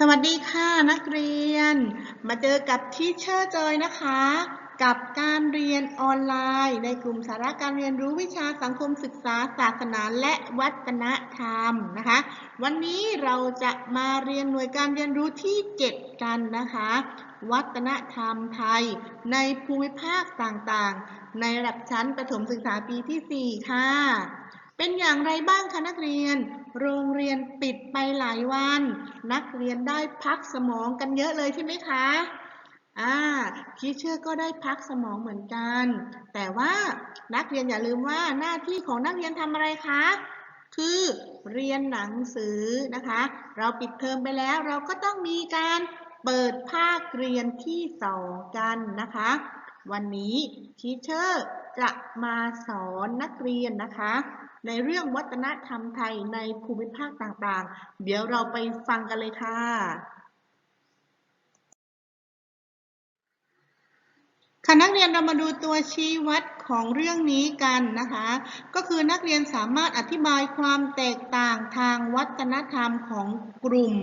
สวัสดีค่ะนักเรียน มาเจอกับทีเชอร์จอยนะคะ กับการเรียนออนไลน์ ในกลุ่มสาระการเรียนรู้วิชาสังคมศึกษาศาสนาและวัฒนธรรมนะคะ วันนี้เราจะมาเรียนหน่วยการเรียนรู้ที่ 7 กันนะคะ วัฒนธรรมไทย ในภูมิภาคต่างๆ ในระดับชั้นประถมศึกษาปีที่ 4 ค่ะ เป็นอย่างไรบ้างคะนักเรียน โรงเรียนปิดไปหลายวัน นักเรียนได้พักสมองกันเยอะเลยใช่ไหมคะอ่าทีเชอร์ก็ได้พักสมองเหมือนกัน แต่ว่านักเรียนอย่าลืมว่าหน้าที่ของนักเรียนทำอะไรคะ คือเรียนหนังสือนะคะ เราปิดเทอมไปแล้วเราก็ต้องมีการเปิดภาคเรียนที่สองกันนะคะ วันนี้ทีเชอร์จะมาสอนนักเรียนนะคะ ในเรื่องวัฒนธรรมไทยในภูมิภาคต่างๆ เดี๋ยวเราไปฟังกันเลยค่ะ ค่ะนักเรียนเรามาดูตัวชี้วัดของเรื่องนี้กันนะคะ ก็คือนักเรียนสามารถอธิบายความแตกต่างทางวัฒนธรรมของกลุ่ม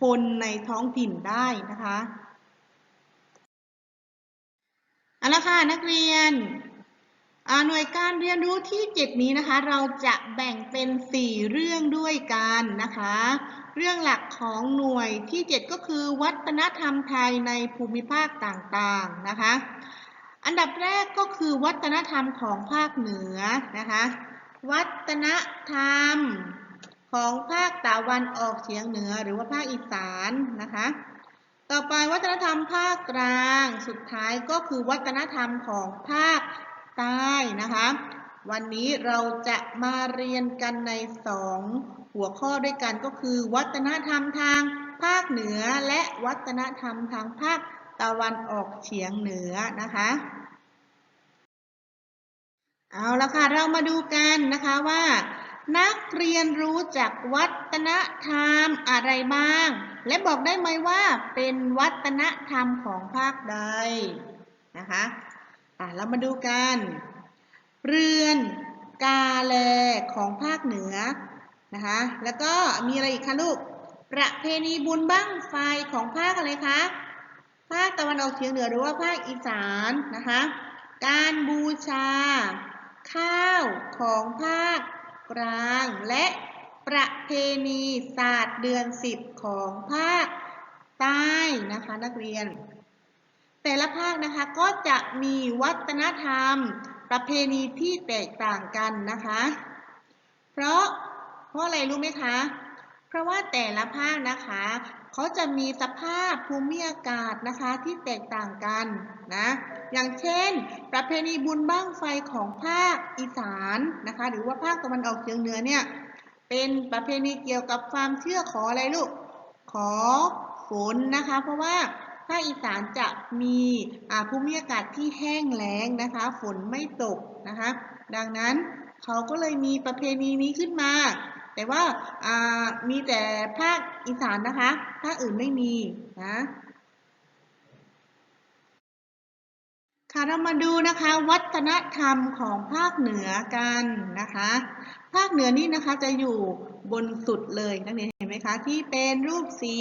คนในท้องถิ่นได้นะคะเอาละค่ะนักเรียน หน่วยการเรียนรู้ที่ 7 นี้นะคะ เราจะแบ่งเป็น 4 เรื่องด้วยกันนะคะ เรื่องหลักของหน่วยที่ 7 ก็คือวัฒนธรรมไทยในภูมิภาคต่างๆนะคะ อันดับแรกก็คือวัฒนธรรมของภาคเหนือนะคะ วัฒนธรรมของภาคตะวันออกเฉียงเหนือหรือว่าภาคอีสานนะคะ ต่อไปวัฒนธรรมภาคกลาง สุดท้ายก็คือวัฒนธรรมของภาค ใต้นะคะ วันนี้เราจะมาเรียนกันในสองหัวข้อด้วยกันก็คือ วัฒนธรรมทางภาคเหนือและวัฒนธรรมทางภาคตะวันออกเฉียงเหนือนะคะเอาละค่ะเรามาดูกันนะคะว่า นักเรียนรู้จักวัฒนธรรมอะไรบ้าง และบอกได้ไหมว่าเป็นวัฒนธรรมของภาคใดนะคะ อะเรามาดูกัน เรือนกาแลของภาคเหนือนะคะแล้วก็มีอะไรอีกคะลูก ประเพณีบุญบั้งไฟของภาคอะไรคะภาคตะวันออกเฉียงเหนือหรือว่าภาคอีสานนะคะการบูชา ข้าวของภาคกลาง และประเพณีศาสตร์เดือนสิบของภาคใต้นะคะนักเรียน แต่ละภาคนะคะก็จะมีวัฒนธรรม ประเพณีที่แตกต่างกันนะคะ เพราะเพราะอะไรรู้ไหมคะ เพราะว่าแต่ละภาคนะคะเขาจะมีสภาพภูมิอากาศนะคะที่แตกต่างกันนะอย่างเช่น ประเพณีบุญบ้างไฟของภาคอีสานนะคะ หรือว่าภาคตะวันออกเฉียงเหนือเนี่ยเป็นประเพณีเกี่ยวกับความเชื่อขออะไรลูกขอฝนนะคะ เพราะว่า ภาคอีสานจะมีภูมิอากาศที่แห้งแล้งนะคะ ฝนไม่ตกนะคะ ดังนั้นเขาก็เลยมีประเพณีนี้ขึ้นมา แต่ว่ามีแต่ภาคอีสานนะคะ ภาคอื่นไม่มีนะค่ะเรามาดูนะคะวัฒนธรรมของภาคเหนือกันนะคะ ภาคเหนือนี่นะคะจะอยู่บนสุดเลยนักเรียนเห็นไหมคะที่เป็นรูปสี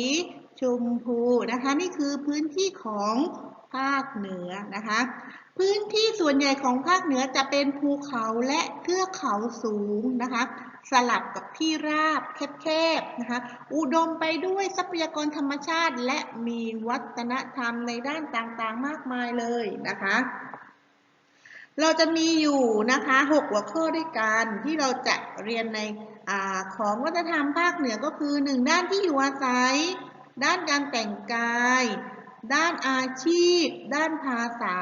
ชมพูนะคะ นี่คือพื้นที่ของภาคเหนือนะคะ พื้นที่ส่วนใหญ่ของภาคเหนือจะเป็นภูเขาและเทือกเขาสูงนะคะ สลับกับที่ราบแคบๆนะคะ อุดมไปด้วยทรัพยากรธรรมชาติ และมีวัฒนธรรมในด้านต่างๆมากมายเลยนะคะเราจะมีอยู่นะคะหกหัวข้อด้วยกันที่เราจะเรียนในอของวัฒนธรรมภาคเหนือก็คือหนึ่งด้านที่อยู่อาศัย ด้านการแต่งกาย ด้านอาชีพ ด้านภาษา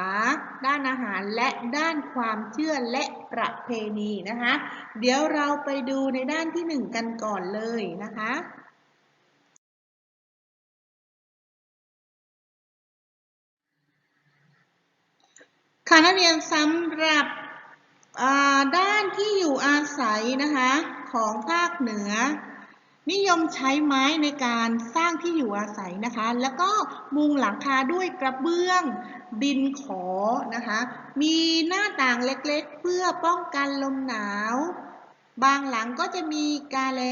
ด้านอาหารและด้านความเชื่อและประเพณีนะคะ เดี๋ยวเราไปดูในด้านที่หนึ่งกันก่อนเลยนะคะค่ะนักเรียนสำหรับด้านที่อยู่อาศัยนะคะของภาคเหนือ นิยมใช้ไม้ในการสร้างที่อยู่อาศัยนะคะ แล้วก็มุงหลังคาด้วยกระเบื้องดินขอนะคะ มีหน้าต่างเล็กๆ เพื่อป้องกันลมหนาว บางหลังก็จะมีกาแล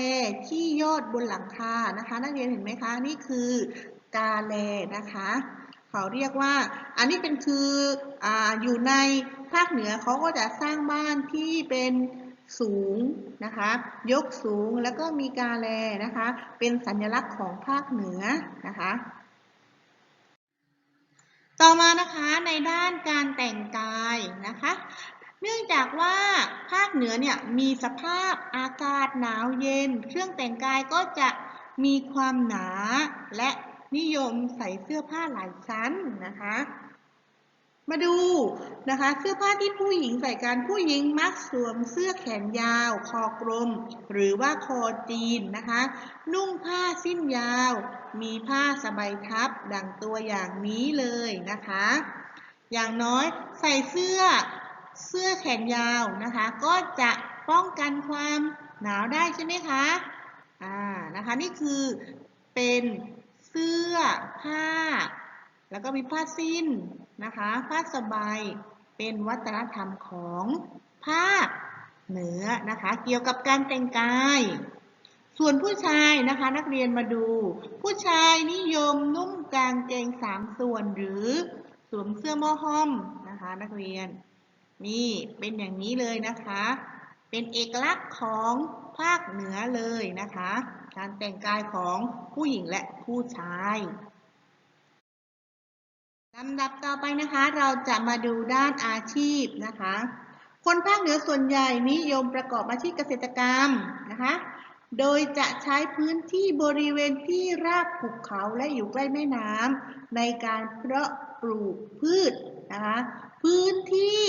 ที่ยอดบนหลังคานะคะ นักเรียนเห็นไหมคะ นี่คือกาแลนะคะเขาเรียกว่า อันนี้เป็นคือออยู่ในภาคเหนือเขาก็จะสร้างบ้านที่เป็น สูงนะคะยกสูงแล้วก็มีกาแลนะคะเป็นสัญลักษณ์ของภาคเหนือนะคะต่อมานะคะในด้านการแต่งกายนะคะเนื่องจากว่าภาคเหนือเนี่ยมีสภาพอากาศหนาวเย็น เครื่องแต่งกายก็จะมีความหนาและนิยมใส่เสื้อผ้าหลายชั้นนะคะ มาดูนะคะเสื้อผ้าที่ผู้หญิงใส่กันผู้หญิงมักสวมเสื้อแขนยาว คอกลม หรือว่าคอจีนนะคะ นุ่งผ้าสิ้นยาว มีผ้าสบายทับดังตัวอย่างนี้เลยนะคะ อย่างน้อยใส่เสื้อเสื้อแขนยาวนะคะ ก็จะป้องกันความหนาวได้ใช่ไหมคะอ่านะคะนี่คือเป็นเสื้อผ้า แล้วก็มีผ้าสิ้น นะคะผ้าสบายเป็นวัฒนธรรมของภาคเหนือนะคะ เกี่ยวกับการแต่งกาย ส่วนผู้ชายนะคะนักเรียนมาดู ผู้ชายนิยมนุ่งกางเกงสามส่วนหรือสวมเสื้อหม้อห้อมนะคะนักเรียน นี่เป็นอย่างนี้เลยนะคะ เป็นเอกลักษณ์ของภาคเหนือเลยนะคะ การแต่งกายของผู้หญิงและผู้ชาย ลำดับต่อไปนะคะเราจะมาดูด้านอาชีพนะคะ คนภาคเหนือส่วนใหญ่นิยมประกอบอาชีพเกษตรกรรมนะคะ โดยจะใช้พื้นที่บริเวณที่ราบภูเขาและอยู่ใกล้แม่น้ำในการเพาะปลูกพืชนะคะ พื้นที่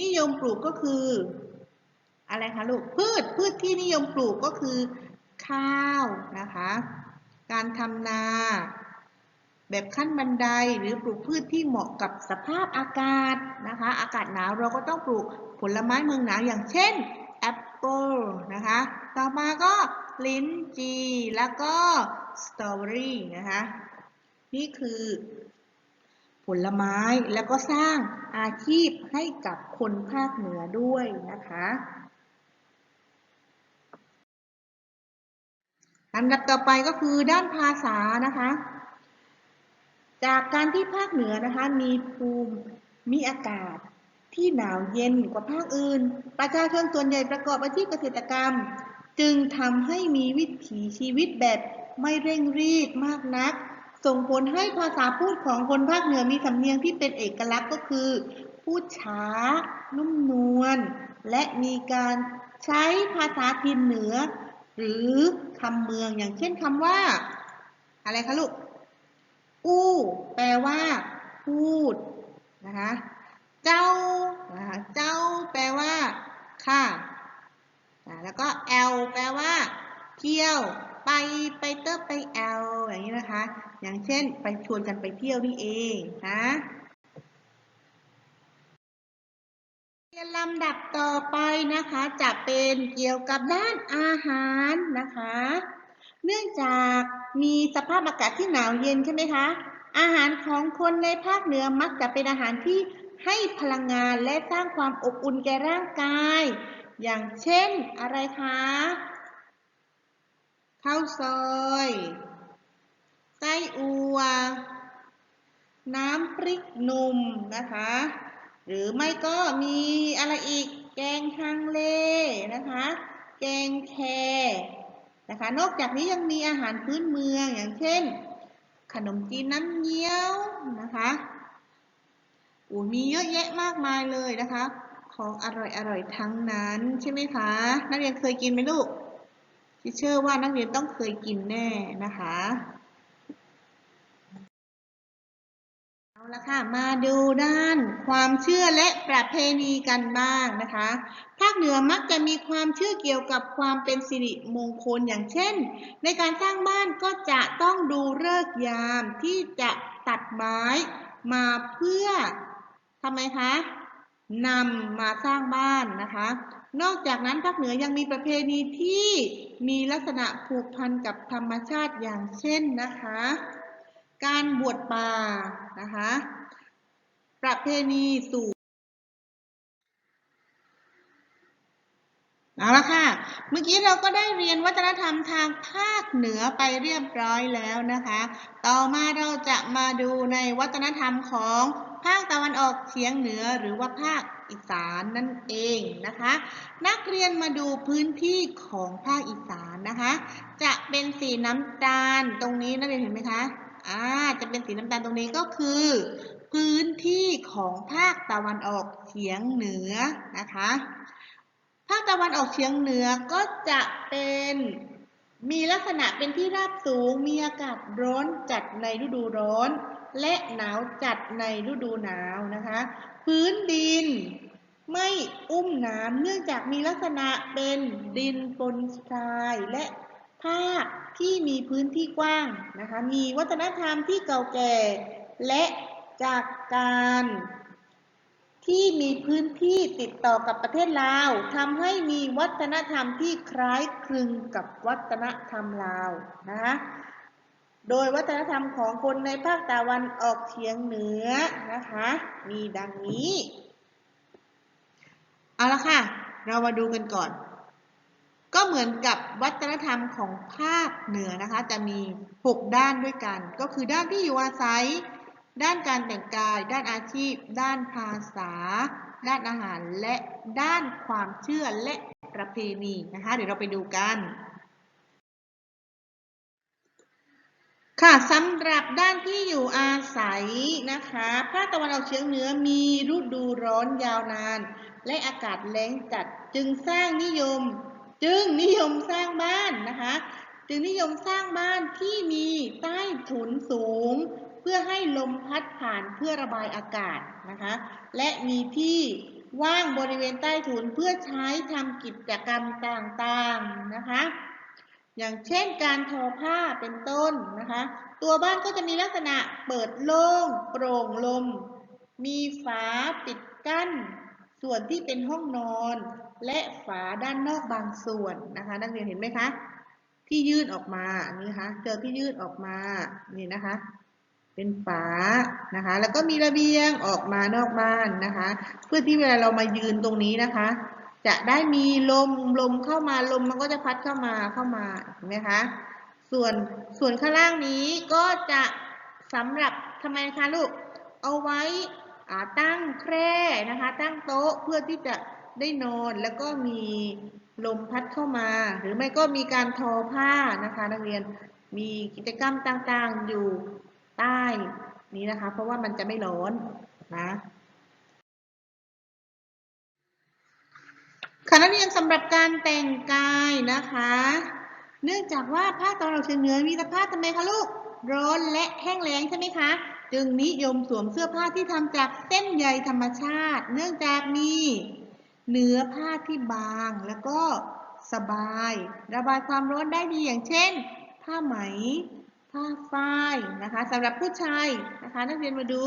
นิยมปลูกก็คือ อะไรคะลูกพืชพืชที่นิยมปลูกก็คือ ข้าวนะคะ การทำนา แบบขั้นบันไดหรือปลูกพืชที่เหมาะกับสภาพอากาศนะคะ อากาศหนาวเราก็ต้องปลูกผลไม้เมืองหนาวอย่างเช่นแอปเปิลนะคะ ต่อมาก็ลิ้นจีแล้วก็สตรอเบอรี่นะคะ นี่คือผลไม้แล้วก็สร้างอาชีพให้กับคนภาคเหนือด้วยนะคะลำดับต่อไปก็คือด้านภาษานะคะ จากการที่ภาคเหนือนะคะมีภูมิมีอากาศที่หนาวเย็นกว่าภาคอื่น ประชาชนส่วนใหญ่ประกอบอาชีพเกษตรกรรม จึงทำให้มีวิถีชีวิตแบบไม่เร่งรีบมากนัก ส่งผลให้ภาษาพูดของคนภาคเหนือมีสำเนียงที่เป็นเอกลักษณ์ก็คือ พูดช้า นุ่มนวล และมีการใช้ภาษาถิ่นเหนือ หรือคำเมืองอย่างเช่นคำว่า อะไรคะลูก อู้แปลว่า พูดนะคะ เจ้านะคะเจ้าแปลว่า ค่ะแล้วก็แอลแปลว่า เที่ยว ไปไปเตอร์ไปแอลอย่างนี้นะคะ อย่างเช่น ไปชวนกันไปเที่ยวนี่เองนะเรียนลำดับต่อไปนะคะ จะเป็นเกี่ยวกับด้านอาหารนะคะ เนื่องจากมีสภาพอากาศที่หนาวเย็นใช่ไหมคะ อาหารของคนในภาคเหนือมักจะเป็นอาหารที่ให้พลังงานและสร้างความอบอุ่นแก่ร่างกาย อย่างเช่นอะไรคะ ข้าวซอย ไส้อัว น้ำพริกหนุ่มนะคะ หรือไม่ก็มีอะไรอีก แกงฮังเลนะคะ แกงแค นะคะ นอกจากนี้ยังมีอาหารพื้นเมืองอย่างเช่น ขนมจีนน้ำเงี้ยวนะคะอูมีเยอะแยะมากมายเลยนะคะ ของอร่อยอร่อยทั้งนั้นใช่ไหมคะ นักเรียนเคยกินไหมลูกที่เชื่อว่านักเรียนต้องเคยกินแน่นะคะ เอาละค่ะ มาดูด้านความเชื่อและประเพณีกันบ้างนะคะ ภาคเหนือมักจะมีความเชื่อเกี่ยวกับความเป็นสิริมงคลอย่างเช่น ในการสร้างบ้านก็จะต้องดูฤกษ์ยามที่จะตัดไม้มาเพื่อทำไมคะนำมาสร้างบ้านนะคะ นอกจากนั้นภาคเหนือยังมีประเพณีที่มีลักษณะผูกพันกับธรรมชาติอย่างเช่นนะคะ การบวชป่านะคะ ประเพณีสู่เอาละค่ะ เมื่อกี้เราก็ได้เรียนวัฒนธรรมทางภาคเหนือไปเรียบร้อยแล้วนะคะ ต่อมาเราจะมาดูในวัฒนธรรมของภาคตะวันออกเฉียงเหนือหรือว่าภาคอีสานนั่นเองนะคะ นักเรียนมาดูพื้นที่ของภาคอีสานนะคะ จะเป็นสีน้ำตาลตรงนี้นักเรียนเห็นไหมคะ อ่า จะเป็นสีน้ำตาลตรงนี้ก็คือ พื้นที่ของภาคตะวันออกเฉียงเหนือนะคะ ภาคตะวันออกเฉียงเหนือก็จะเป็นมีลักษณะเป็นที่ราบสูง มีอากาศร้อนจัดในฤดูร้อน และหนาวจัดในฤดูหนาวนะคะ พื้นดินไม่อุ้มน้ำเนื่องจากมีลักษณะเป็นดินปนทรายและ ภาคที่มีพื้นที่กว้างนะคะ มีวัฒนธรรมที่เก่าแก่ และจากการที่มีพื้นที่ติดต่อกับประเทศลาวทำให้มีวัฒนธรรมที่คล้ายคลึงกับวัฒนธรรมลาวนะคะโดยวัฒนธรรมของคนในภาคตะวันออกเฉียงเหนือนะคะ มีดังนี้ เอาละค่ะ เรามาดูกันก่อน ก็เหมือนกับวัฒนธรรมของภาคเหนือนะคะ จะมี 6 ด้านด้วยกัน ก็คือด้านที่อยู่อาศัย ด้านการแต่งกาย ด้านอาชีพ ด้านภาษา ด้านอาหาร และด้านความเชื่อและประเพณีนะคะ เดี๋ยวเราไปดูกัน ค่ะสำหรับด้านที่อยู่อาศัยนะคะภาคตะวันออกเฉียงเหนือมีฤดูร้อนยาวนาน และอากาศแล้งจัดจึงสร้างนิยม จึงนิยมสร้างบ้านนะคะ จึงนิยมสร้างบ้านที่มีใต้ถุนสูง เพื่อให้ลมพัดผ่านเพื่อระบายอากาศนะคะ และมีที่ว่างบริเวณใต้ถุนเพื่อใช้ทำกิจกรรมต่างๆนะคะ อย่างเช่นการทอผ้าเป็นต้นนะคะ ตัวบ้านก็จะมีลักษณะเปิดโล่งโปร่งลม มีฝาปิดกั้น ส่วนที่เป็นห้องนอน และฝาด้านนอกบางส่วนนะคะ นักเรียนเห็นไหมคะ ที่ยื่นออกมานี่คะเจอที่ยื่นออกมานี่นะคะ เป็นฝานะคะ แล้วก็มีระเบียงออกมานอกบ้านนะคะ เพื่อที่เวลาเรามายืนตรงนี้นะคะ จะได้มีลมลมเข้ามาลมมันก็จะพัดเข้ามาเข้ามาเห็นไหมคะส่วนส่วนข้างล่างนี้ก็จะสำหรับทำไมคะลูกเอาไว้อ่าตั้งแคร่นะคะ ตั้งโต๊ะเพื่อที่จะ ได้นอนแล้วก็มีลมพัดเข้ามา หรือไม่ก็มีการทอผ้านะคะนักเรียนมีกิจกรรมต่างๆอยู่ใต้นี้นะคะ เพราะว่ามันจะไม่ร้อนนะค่ะนักเรียนสำหรับการแต่งกายนะคะ เนื่องจากว่าภาคตะวันออกเฉียงเหนือมีสภาพทำไมคะลูกร้อนและแห้งแล้งใช่ไหมคะ จึงนิยมสวมเสื้อผ้าที่ทำจากเส้นใยธรรมชาติ เนื่องจากมี เนื้อผ้าที่บางแล้วก็สบาย ระบายความร้อนได้ดีอย่างเช่น ผ้าไหม ผ้าฝ้ายนะคะสำหรับผู้ชายนะคะนักเรียนมาดู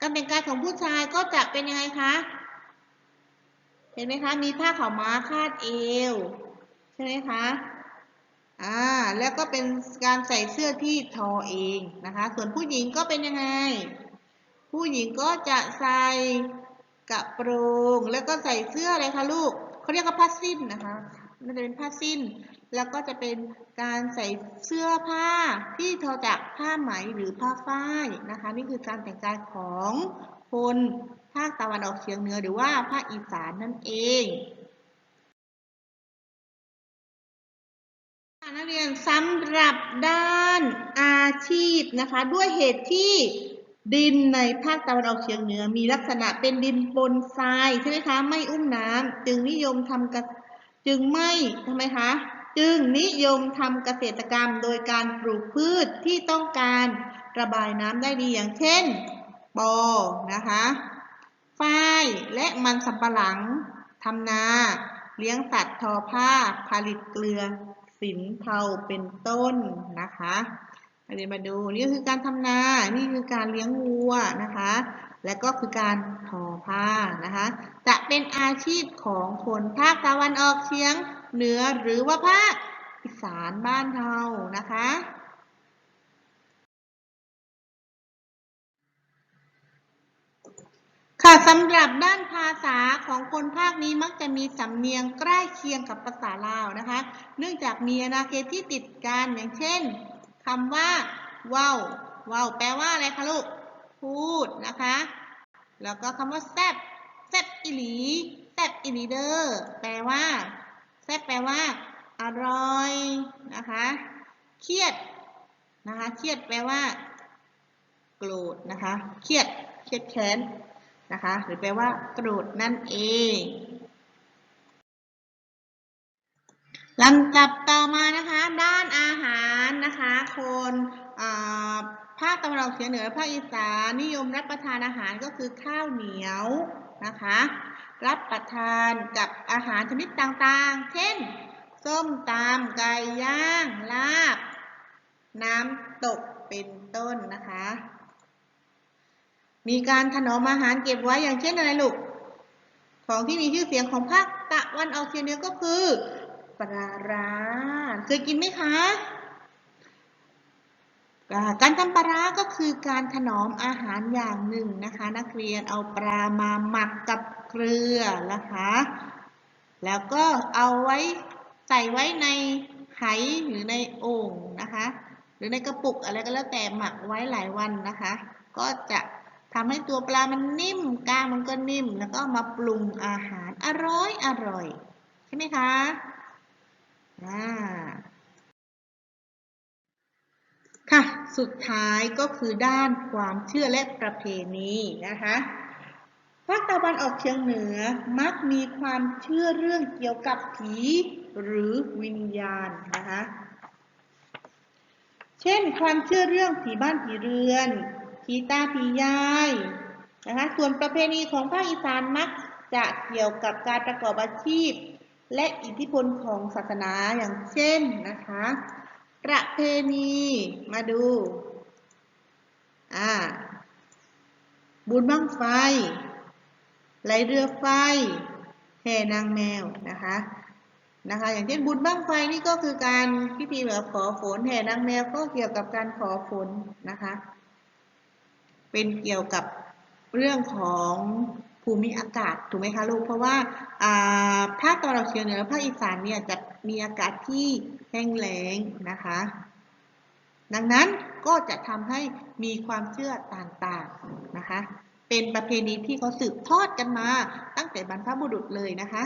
การแต่งกายของผู้ชายก็จะเป็นยังไงคะเห็นไหมคะมีผ้าขาวม้าคาดเอวใช่ไหมคะอ่าแล้วก็เป็นการใส่เสื้อที่ทอเองนะคะ ส่วนผู้หญิงก็เป็นยังไง ผู้หญิงก็จะใส่ กระโปรงแล้วก็ใส่เสื้ออะไรคะลูกเขาเรียกว่าผ้าสิ้นนะคะมันจะเป็นผ้าสิ้น แล้วก็จะเป็นการใส่เสื้อผ้าที่ทอจากผ้าไหมหรือผ้าฝ้ายนะคะ นี่คือการแต่งกายของคนภาคตะวันออกเฉียงเหนือหรือว่าภาคอีสานนั่นเองนักเรียนสำหรับด้านอาชีพนะคะ ด้วยเหตุที่ ดินในภาคตะวันออกเฉียงเหนือ มีลักษณะเป็นดินปนทรายใช่ไหมคะ ไม่อุ้มน้ำจึงนิยมทำกจึงไม่ทำไมคะ จึงนิยมทำเกษตรกรรมโดยการปลูกพืชที่ต้องการระบายน้ำได้ดีอย่างเช่นปอนะคะฝ้ายและมันสำปะหลังทำนา เลี้ยงสัตว์ทอผ้า ผลิตเกลือ สินเทาเป็นต้นนะคะ เรียนมาดูนี่คือการทำนา นี่คือการเลี้ยงวัวนะคะ และก็คือการทอผ้านะคะ จะเป็นอาชีพของคนภาคตะวันออกเฉียงเหนือหรือว่าภาคอีสานบ้านเรานะคะค่ะสำหรับด้านภาษาของคนภาคนี้มักจะมีสำเนียงใกล้เคียงกับภาษาลาวนะคะ เนื่องจากมีอาณาเขตที่ติดกันอย่างเช่น คำว่าว้าเว้าแปลว่าอะไรคะลูก พูดนะคะ แล้วก็คำว่าแซบแซบอิหลีแซบอิหลีเดอร์แปลว่าแซบแปลว่า อร่อยนะคะ เครียดนะคะ เครียดแปลว่า โกรธนะคะ เครียด เครียดแค้นนะคะ หรือแปลว่า โกรธนั่นเอง ลำดับต่อมานะคะด้านอาหารนะคะคนภาคตะวันออกเฉียงเหนือภาคอีสานนิยมรับประทานอาหารก็คือข้าวเหนียวนะคะ รับประทานกับอาหารชนิดต่างๆ เช่น ส้มตำไก่ย่าง ลาบ น้ำตกเป็นต้นนะคะ มีการถนอมอาหารเก็บไว้อย่างเช่นอะไรลูกของที่มีชื่อเสียงของภาคตะวันออกเฉียงเหนือก็คือ ปลาร้าเคยกินไหมคะการทำปลาร้าก็คือการถนอมอาหารอย่างหนึ่งนะคะ นักเรียนเอาปลามาหมักกับเกลือนะคะ แล้วก็เอาไว้ใส่ไว้ในไหหรือในโอ่งนะคะ หรือในกระปุกอะไรก็แล้วแต่หมักไว้หลายวันนะคะ ก็จะทำให้ตัวปลามันนิ่มกล้างมันก็นิ่ม แล้วก็มาปรุงอาหารอร่อยอร่อยใช่ไหมคะ ค่ะ สุดท้ายก็คือด้านความเชื่อและประเพณีนะคะภาคตะวันออกเฉียงเหนือมักมีความเชื่อเรื่องเกี่ยวกับผีหรือวิญญาณนะคะ เช่นความเชื่อเรื่องผีบ้านผีเรือน ผีตาผียายนะคะ ส่วนประเพณีของภาคอีสานมักจะเกี่ยวกับการประกอบอาชีพ และอิทธิพลของศาสนาอย่างเช่นนะคะ ประเพณีมาดูอ่าบุญบั้งไฟไหลเรือไฟแห่นางแมวนะคะนะคะ อย่างเช่นบุญบั้งไฟนี่ก็คือการพิธีแบบขอฝนแห่นางแมวก็เกี่ยวกับการขอฝนนะคะ เป็นเกี่ยวกับเรื่องของ ภูมิอากาศถูกไหมคะลูกเพราะว่าภาคตะวันออกเฉียงเหนือภาคอีสานเนี่ยจะมีอากาศที่แห้งแล้งนะคะ ดังนั้นก็จะทำให้มีความเชื่อต่างๆนะคะ เป็นประเพณีที่เขาสืบทอดกันมาตั้งแต่บรรพบุรุษเลยนะคะ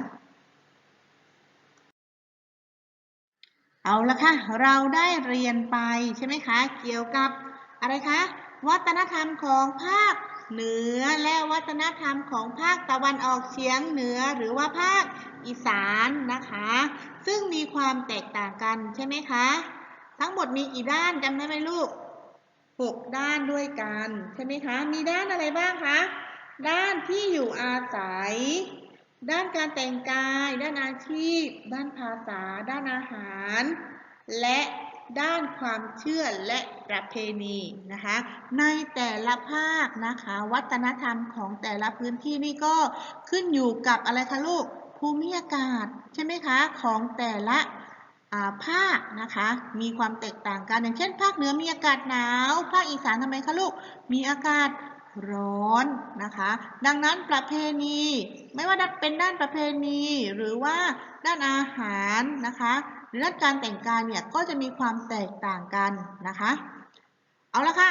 เอาละค่ะ เราได้เรียนไปใช่ไหมคะ เกี่ยวกับอะไรคะ วัฒนธรรมของภาค เหนือและวัฒนธรรมของภาคตะวันออกเฉียงเหนือหรือว่าภาคอีสานนะคะ ซึ่งมีความแตกต่างกันใช่ไหมคะ ทั้งหมดมีกี่ด้านจำได้ไหมลูกหกด้านด้วยกันใช่ไหมคะ มีด้านอะไรบ้างคะ ด้านที่อยู่อาศัย ด้านการแต่งกาย ด้านอาชีพ ด้านภาษา ด้านอาหาร และ ด้านความเชื่อและประเพณีนะคะ ในแต่ละภาคนะคะ วัฒนธรรมของแต่ละพื้นที่นี่ก็ขึ้นอยู่กับอะไรคะลูกภูมิอากาศใช่ไหมคะของแต่ละภาคนะคะมีความแตกต่างกันอย่างเช่น ภาคเหนือมีอากาศหนาว ภาคอีสานทำไมคะลูกมีอากาศร้อนนะคะ ดังนั้นประเพณี ไม่ว่าจะเป็นด้านประเพณีหรือว่าด้านอาหารนะคะ เรื่องการแต่งกายเนี่ยก็จะมีความแตกต่างกันนะคะ เอาละค่ะ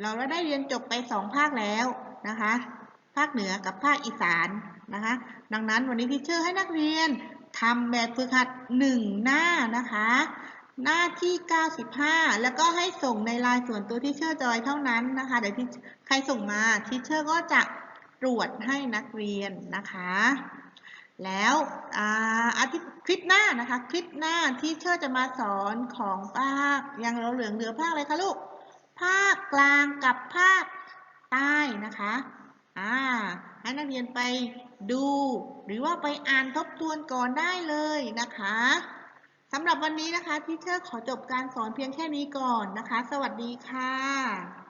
เราได้เรียนจบไปสองภาคแล้วนะคะ ภาคเหนือกับภาคอีสานนะคะ ดังนั้นวันนี้ที่เชื่อให้นักเรียนทำแบบฝึกหัดหนึ่งหน้านะคะ หน้าที่ 95 แล้วก็ให้ส่งในลน์ส่วนตัวที่เชื่อจอยเท่านั้นนะคะ เดี๋ยวที่ใครส่งมาที่เชื่อก็จะตรวจให้นักเรียนนะคะ แล้วอาทิตย์คลิปหน้านะคะคลิปหน้าที่เชอร์จะมาสอนของภาคยังเราเหลืองเหลือภาคอะไรคะลูก ภาคกลางกับภาคใต้นะคะอ่าให้นักเรียนไปดู หรือว่าไปอ่านทบทวนก่อนได้เลยนะคะสำหรับวันนี้นะคะที่เชอร์ขอจบการสอนเพียงแค่นี้ก่อนนะคะ สวัสดีค่ะ